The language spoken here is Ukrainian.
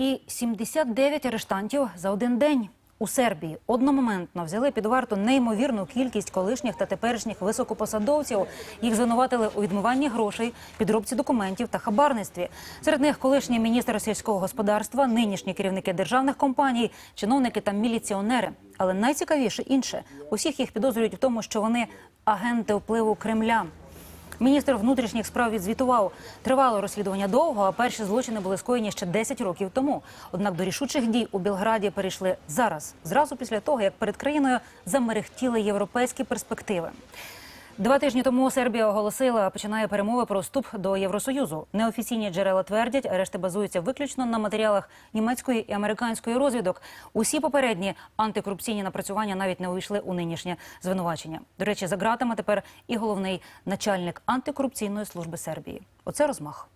І 79 арештантів за один день. У Сербії одномоментно взяли під варту неймовірну кількість колишніх та теперішніх високопосадовців. Їх звинуватили у відмиванні грошей, підробці документів та хабарництві. Серед них колишній міністр сільського господарства, нинішні керівники державних компаній, чиновники та міліціонери. Але найцікавіше інше усіх їх підозрюють в тому, що вони агенти впливу Кремля. Міністр внутрішніх справ відзвітував, тривало розслідування довго, а перші злочини були скоєні ще 10 років тому. Однак до рішучих дій у Білграді перейшли зараз, зразу після того, як перед країною замерехтіли європейські перспективи. Два тижні тому Сербія оголосила, починає перемови про вступ до Євросоюзу. Неофіційні джерела твердять, арешти базуються виключно на матеріалах німецької і американської розвідок. Усі попередні антикорупційні напрацювання навіть не увійшли у нинішнє звинувачення. До речі, за ґратами тепер і головний начальник антикорупційної служби Сербії. Оце розмах.